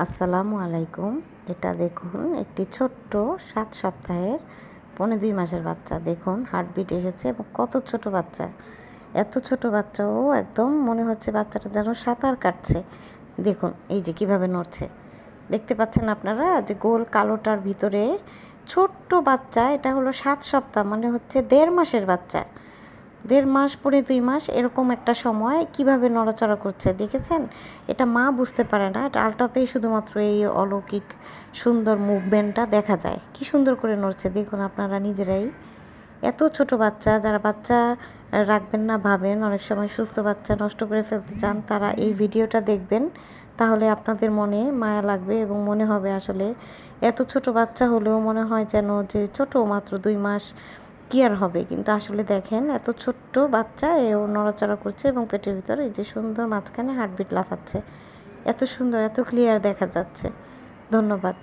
আসসালামু আলাইকুম। এটা দেখুন, একটি ছোট্ট সাত সপ্তাহের পনেরো দুই মাসের বাচ্চা। দেখুন হার্টবিট এসেছে এবং কত ছোট বাচ্চা। এত ছোট বাচ্চাও একদম মনে হচ্ছে বাচ্চাটা যেন সাঁতার কাটছে। দেখুন, এই যে কীভাবে নড়ছে। দেখতে পাচ্ছেন আপনারা যে গোল কালোটার ভিতরে ছোট্ট বাচ্চা, এটা হলো সাত সপ্তাহ মানে হচ্ছে দেড় মাসের বাচ্চা। দেড় মাস পরে দুই মাস এরকম একটা সময় কীভাবে নড়াচড়া করছে, দেখেছেন? এটা মা বুঝতে পারে না। এটা আলটাতেই শুধুমাত্র এই অলৌকিক সুন্দর মুভমেন্টটা দেখা যায়। কি সুন্দর করে নড়ছে, দেখুন আপনারা নিজেরাই। এত ছোট বাচ্চা, যারা বাচ্চা রাখবেন না, ভাবেন, অনেক সময় সুস্থ বাচ্চা নষ্ট করে ফেলতে চান, তারা এই ভিডিওটা দেখবেন। তাহলে আপনাদের মনে মায়া লাগবে এবং মনে হবে আসলে এত ছোট বাচ্চা হলেও মনে হয় যেন যে ছোট মাত্র দুই মাস কি আর হবে। কিন্তু আসলে দেখেন, এত ছোট্ট বাচ্চা, এও নড়াচড়া করছে এবং পেটের ভিতর এই যে সুন্দর মাঝখানে হার্টবিট লাফাচ্ছে। এত সুন্দর, এত ক্লিয়ার দেখা যাচ্ছে। ধন্যবাদ।